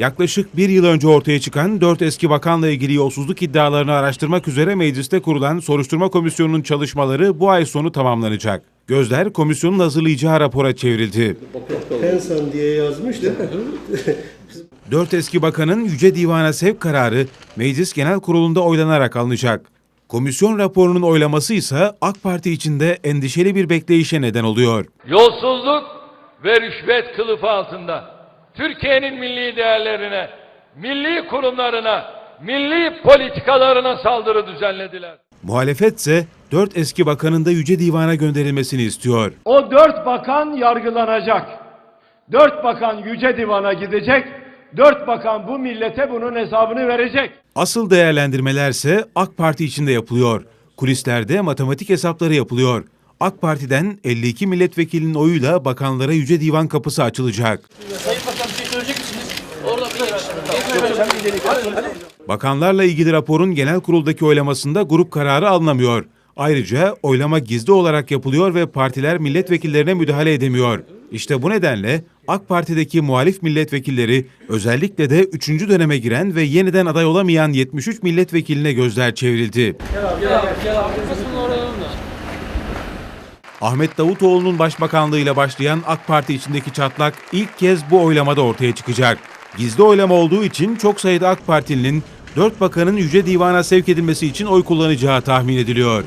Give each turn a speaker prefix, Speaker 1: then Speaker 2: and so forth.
Speaker 1: Yaklaşık bir yıl önce ortaya çıkan dört eski bakanla ilgili yolsuzluk iddialarını araştırmak üzere mecliste kurulan soruşturma komisyonunun çalışmaları bu ay sonu tamamlanacak. Gözler komisyonun hazırlayacağı rapora çevrildi.
Speaker 2: Pensan diye yazmış da.
Speaker 1: Dört eski bakanın Yüce Divan'a sevk kararı Meclis Genel Kurulu'nda oylanarak alınacak. Komisyon raporunun oylaması ise AK Parti içinde endişeli bir bekleyişe neden oluyor.
Speaker 3: Yolsuzluk ve rüşvet kılıfı altında Türkiye'nin milli değerlerine, milli kurumlarına, milli politikalarına saldırı düzenlediler.
Speaker 1: Muhalefet ise dört eski bakanın da Yüce Divan'a gönderilmesini istiyor.
Speaker 4: O dört bakan yargılanacak. Dört bakan Yüce Divan'a gidecek. Dört bakan bu millete bunun hesabını verecek.
Speaker 1: Asıl değerlendirmelerse AK Parti içinde yapılıyor. Kulislerde matematik hesapları yapılıyor. AK Parti'den 52 milletvekilinin oyuyla bakanlara Yüce Divan kapısı açılacak. Bakanlarla ilgili raporun genel kuruldaki oylamasında grup kararı alınamıyor. Ayrıca oylama gizli olarak yapılıyor ve partiler milletvekillerine müdahale edemiyor. İşte bu nedenle AK Parti'deki muhalif milletvekilleri özellikle de 3. döneme giren ve yeniden aday olamayan 73 milletvekiline gözler çevrildi. Ahmet Davutoğlu'nun başbakanlığıyla başlayan AK Parti içindeki çatlak ilk kez bu oylamada ortaya çıkacak. Gizli oylama olduğu için çok sayıda AK Partilinin 4 bakanın Yüce Divan'a sevk edilmesi için oy kullanacağı tahmin ediliyor.